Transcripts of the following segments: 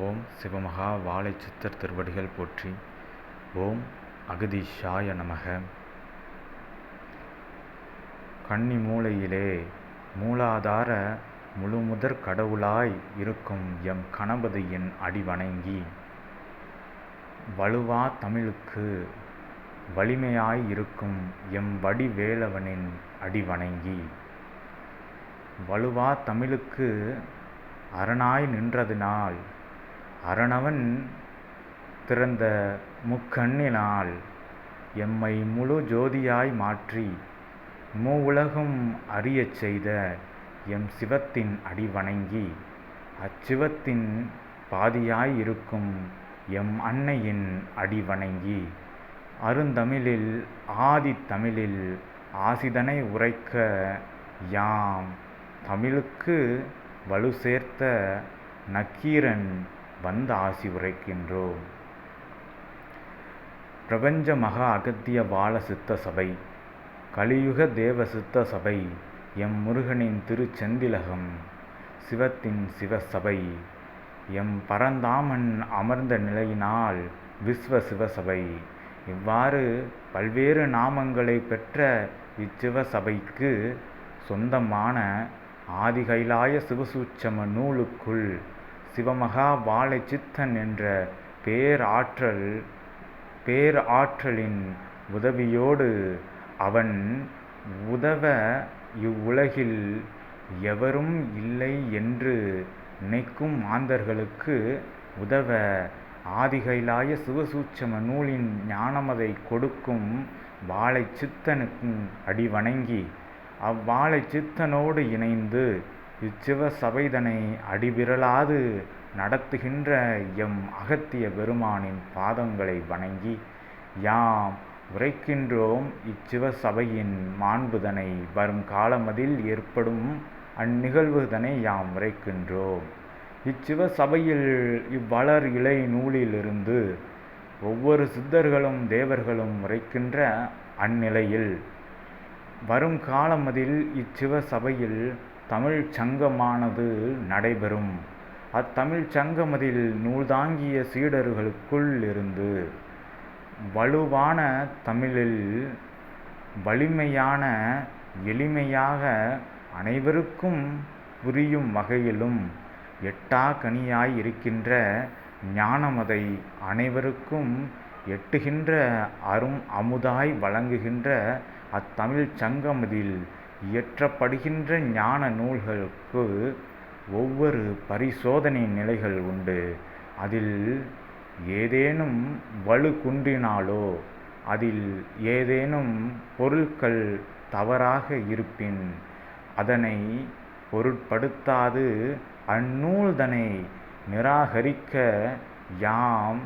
ஓம் சிவமகா வாழை சித்தர் திருவடிகள் போற்றி ஓம் அகதீஷாய நமக. கன்னி மூலையிலே மூலாதார முழுமுதற் கடவுளாய் இருக்கும் எம் கணபதியின் அடி வணங்கி வலுவா தமிழுக்கு வலிமையாய் இருக்கும் எம் வடிவேலவனின் அடி வணங்கி வலுவா தமிழுக்கு அரணாய் நின்றதினால் அரணவன் திறந்த முக்கண்ணினால் எம்மை முழு ஜோதியாய் மாற்றி மூவுலகும் அறியச் செய்த எம் சிவத்தின் அடி வணங்கி அச்சிவத்தின் பாதியாய் இருக்கும் எம் அன்னையின் அடி வணங்கி அருந்தமிழில் ஆதித்தமிழில் ஆசிதனை உரைக்க யாம் தமிழுக்கு வலு சேர்த்த நக்கீரன் வந்து ஆசி உரைக்கின்றோம். பிரபஞ்ச மகா அகத்திய வாழ சித்த சபை கலியுக தேவ சித்த சபை எம் முருகனின் திருச்செந்திலகம் சிவத்தின் சிவசபை எம் பரந்தாமன் அமர்ந்த நிலையினால் விஸ்வ சிவசபை. இவ்வாறு பல்வேறு நாமங்களை பெற்ற இச்சிவசபைக்கு சொந்தமான ஆதிகைலாய சிவசூட்சம நூலுக்குள் சிவமகா வாழை சித்தன் என்ற பேராற்றல் பேராற்றலின் உதவியோடு அவன் உதவ இவ்வுலகில் எவரும் இல்லை என்று நினைக்கும் மாந்தர்களுக்கு உதவ ஆதிகைலாய சிவசூட்சம நூலின் ஞானமதை கொடுக்கும் வாழை சித்தனுக்கும் அடி வணங்கி அவ்வாழை சித்தனோடு இணைந்து இச்சிவ சபைதனை அடிவிரலாது நடத்துகின்ற எம் அகத்திய பெருமானின் பாதங்களை வணங்கி யாம் உரைக்கின்றோம் இச்சிவ சபையின் மாண்புதனை வரும் காலமதில் ஏற்படும் அந்நிகழ்வுதனை யாம் உரைக்கின்றோம். இச்சிவ சபையில் இவ்வளர் இலை நூலிலிருந்து ஒவ்வொரு சித்தர்களும் தேவர்களும் உரைக்கின்ற அந்நிலையில் வரும் காலமதில் இச்சிவ சபையில் தமிழ் சங்கமானது நடைபெறும். அத்தமிழ் சங்கமதில் நூல்தாங்கிய சீடர்களுக்குள் இருந்து வலுவான தமிழில் வலிமையான எளிமையாக அனைவருக்கும் புரியும் வகையிலும் எட்டா கனியாய் இருக்கின்ற ஞானமதை அனைவருக்கும் எட்டுகின்ற அரும் அமுதாய் வழங்குகின்ற அத்தமிழ் சங்கமதில் இயற்றப்படுகின்ற ஞான நூல்களுக்கு ஒவ்வொரு பரிசோதனை நிலைகள் உண்டு. அதில் ஏதேனும் வலு குன்றினாலோ அதில் ஏதேனும் பொருட்கள் தவறாக இருப்பின் அதனை பொருட்படுத்தாது அந்நூல்தனை நிராகரிக்க யாம்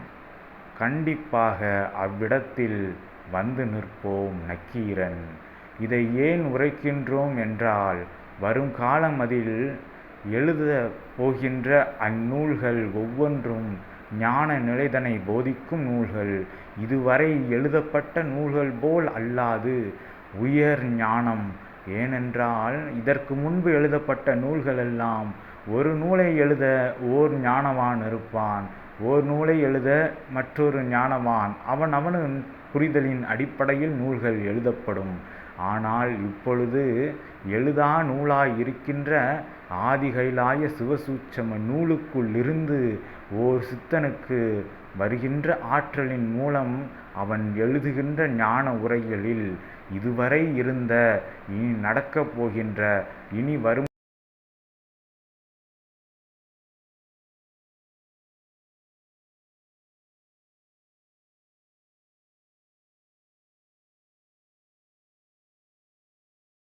கண்டிப்பாக அவ்விடத்தில் வந்து நிற்போம் நக்கீரன். இதை ஏன் உரைக்கின்றோம் என்றால் வரும் காலம் அதில் எழுத போகின்ற அந்நூல்கள் ஒவ்வொன்றும் ஞான நிலைதனை போதிக்கும் நூல்கள். இதுவரை எழுதப்பட்ட நூல்கள் போல் அல்லாது உயர் ஞானம். ஏனென்றால் இதற்கு முன்பு எழுதப்பட்ட நூல்களெல்லாம் ஒரு நூலை எழுத ஓர் ஞானவான் இருப்பான். ஓர் நூலை எழுத மற்றொரு ஞானவான். அவன் அவனும் புரிதலின் அடிப்படையில் நூல்கள் எழுதப்படும். ஆனால் இப்பொழுது எழுதா நூலாய் இருக்கின்ற ஆதிகைலாய சிவசூட்சம நூலுக்குள்ளிருந்து ஓர் சித்தனுக்கு வருகின்ற ஆற்றலின் மூலம் அவன் எழுதுகின்ற ஞான உரைகளில் இதுவரை இருந்த இனி நடக்கப் போகின்ற இனி வரும்